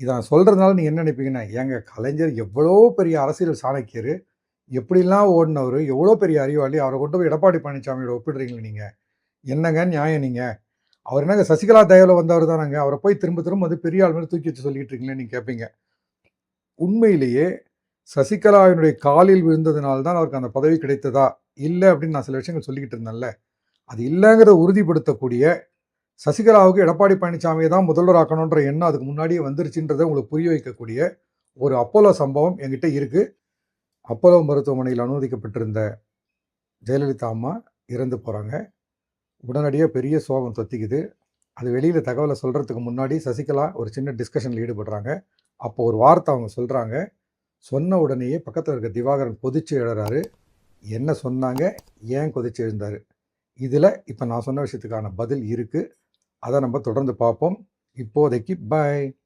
இதை நான் சொல்கிறதுனால நீங்கள் என்ன நினைப்பீங்கன்னா எங்கள் கலைஞர் எவ்வளோ பெரிய அரசியல் சாணக்கியர் எப்படிலாம் ஓடினவர் எவ்வளோ பெரிய அறிவாளி அவரை கொண்டு போய் எடப்பாடி பழனிசாமியோட ஒப்பிடுறீங்களே நீங்கள் என்னங்க நியாயம் நீங்கள் அவர் என்னங்க சசிகலா தயவில் வந்தவர் தானங்க? அவரை போய் திரும்ப திரும்ப வந்து பெரிய ஆள் மாதிரி தூக்கி வச்சு சொல்லிட்டு இருக்கீங்களே நீங்கள் கேட்பீங்க உண்மையிலேயே சசிகலாவினுடைய காலில் விழுந்ததுனால தான் அவருக்கு அந்த பதவி கிடைத்ததா? இல்லை அப்படின்னு நான் சில விஷயங்கள் சொல்லிக்கிட்டு இருந்தேன்ல. அது இல்லைங்கிறத உறுதிப்படுத்தக்கூடிய சசிகலாவுக்கு எடப்பாடி பழனிசாமியை தான் முதல்வராக்கணுன்ற எண்ணம் அதுக்கு முன்னாடியே வந்துருச்சுன்றதை உங்களுக்கு புரிய வைக்கக்கூடிய ஒரு அப்போலோ சம்பவம் என்கிட்ட இருக்குது அப்போலோ மருத்துவமனையில் அனுமதிக்கப்பட்டிருந்த ஜெயலலிதா அம்மா இறந்து போகிறாங்க உடனடியாக பெரிய சோகம் தொத்திக்குது. அது வெளியில் தகவலை சொல்கிறதுக்கு முன்னாடி சசிகலா ஒரு சின்ன டிஸ்கஷனில் ஈடுபடுறாங்க. அப்போ ஒரு வார்த்தை அவங்க சொல்கிறாங்க சொன்ன உடனேயே பக்கத்தில் இருக்க திவாகரன் கொதிச்சு எழுறாரு. என்ன சொன்னாங்க? ஏன் கொதிச்சு எழுந்தார்? இதில் இப்போ நான் சொன்ன விஷயத்துக்கான பதில் இருக்குது அதை நம்ம தொடர்ந்து பார்ப்போம். இப்போதைக்கு பை